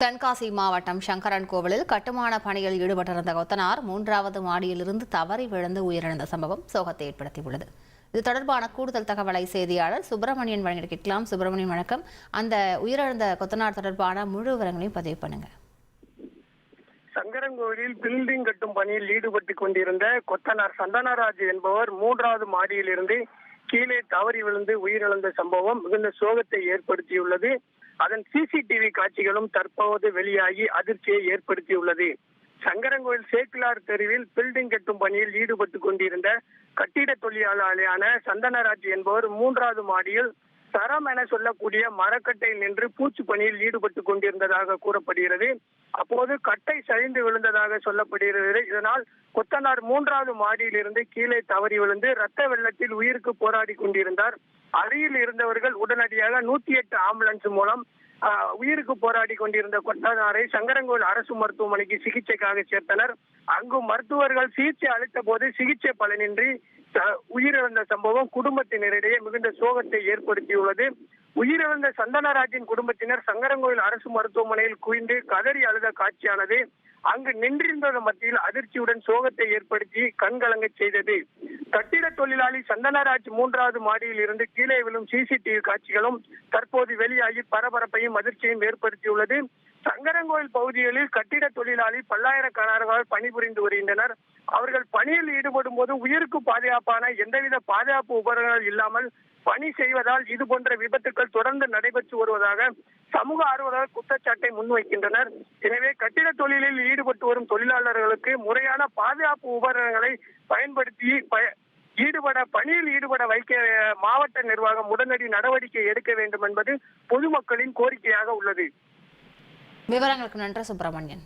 தென்காசி மாவட்டம் சங்கரன் கோவிலில் கட்டுமான பணியில் ஈடுபட்டிருந்த கொத்தனார் மூன்றாவது மாடியிலிருந்து தவறி விழுந்து உயிரிழந்த சம்பவம் சோகத்தை ஏற்படுத்தியுள்ளது. இது தொடர்பான கூடுதல் தகவலை செய்தியாளர் சுப்பிரமணியன் வழங்கிட கேட்கலாம். சுப்பிரமணியன் வணக்கம். அந்த உயிரிழந்த கொத்தனார் தொடர்பான முழு விவரங்களையும் பதிவு பண்ணுங்க. சங்கரங்கோவிலில் பில்டிங் கட்டும் பணியில் ஈடுபட்டு கொண்டிருந்த கொத்தனார் சந்தனராஜ் என்பவர் மூன்றாவது மாடியிலிருந்து கீழே தவறி விழுந்து உயிரிழந்த சம்பவம் மிகுந்த சோகத்தை ஏற்படுத்தியுள்ளது. அதன் சிசிடிவி காட்சிகளும் தற்போது வெளியாகி அதிர்ச்சியை ஏற்படுத்தியுள்ளது. சங்கரங்கோவில் சேக்கிலார் தெருவில் பில்டிங் கட்டும் பணியில் ஈடுபட்டு கொண்டிருந்த கட்டிட தொழிலாளியான சந்தனராஜ் என்பவர் மூன்றாவது மாடியில் தரம் என சொல்லக்கூடிய மரக்கட்டையில் நின்று பூச்சு பணியில் ஈடுபட்டு கொண்டிருந்ததாக கூறப்படுகிறது. அப்போது கட்டை சரிந்து விழுந்ததாக சொல்லப்படுகிறது. இதனால் கொத்தனார் மூன்றாவது மாடியிலிருந்து கீழே தவறி விழுந்து ரத்த வெள்ளத்தில் உயிருக்கு போராடி கொண்டிருந்தார். அருகில் இருந்தவர்கள் உடனடியாக நூத்தி எட்டு ஆம்புலன்ஸ் மூலம் ஆஹ், உயிருக்கு போராடி கொண்டிருந்த கொத்தனாரை சங்கரங்கோல் அரசு மருத்துவமனைக்கு சிகிச்சைக்காக சேர்த்தனர். அங்கு மருத்துவர்கள் சிகிச்சை அளித்த போது சிகிச்சை பலனின்றி உயிரிழந்த சம்பவம் குடும்பத்தினரிடையே மிகுந்த சோகத்தை ஏற்படுத்தியுள்ளது. உயிரிழந்த சந்தனராஜின் குடும்பத்தினர் சங்கரங்கோயில் அரசு மருத்துவமனையில் குவிந்து கதறி அழுத காட்சியானது அங்கு நின்றிருந்தது மத்தியில் அதிர்ச்சியுடன் சோகத்தை ஏற்படுத்தி கண்கலங்க செய்தது. கட்டிட தொழிலாளி சந்தனராஜ் மூன்றாவது மாடியில் இருந்து கீழே விழும் சிசிடிவி காட்சிகளும் தற்போது வெளியாகி பரபரப்பையும் அதிர்ச்சியையும் ஏற்படுத்தியுள்ளது. சங்கரங்கோயில் பகுதிகளில் கட்டிட தொழிலாளி பல்லாயிரக்கணக்கானவர்கள் பணிபுரிந்து வருகின்றனர். அவர்கள் பணியில் ஈடுபடும் போது உயிருக்கு பாதுகாப்பான எந்தவித பாதுகாப்பு உபகரணங்கள் இல்லாமல் பணி செய்வதால் இது போன்ற விபத்துக்கள் தொடர்ந்து நடைபெற்று வருவதாக சமூக ஆர்வலர்கள் குற்றச்சாட்டை முன்வைக்கின்றனர். எனவே கட்டிட தொழிலில் ஈடுபட்டு வரும் தொழிலாளர்களுக்கு முறையான பாதுகாப்பு உபகரணங்களை பயன்படுத்தி பய- ஈடுபட பணியில் ஈடுபட வைக்க மாவட்ட நிர்வாகம் உடனடி நடவடிக்கை எடுக்க வேண்டும் என்பது பொதுமக்களின் கோரிக்கையாக உள்ளது. விவரங்களுக்கு நன்றி சுப்பிரமணியன்.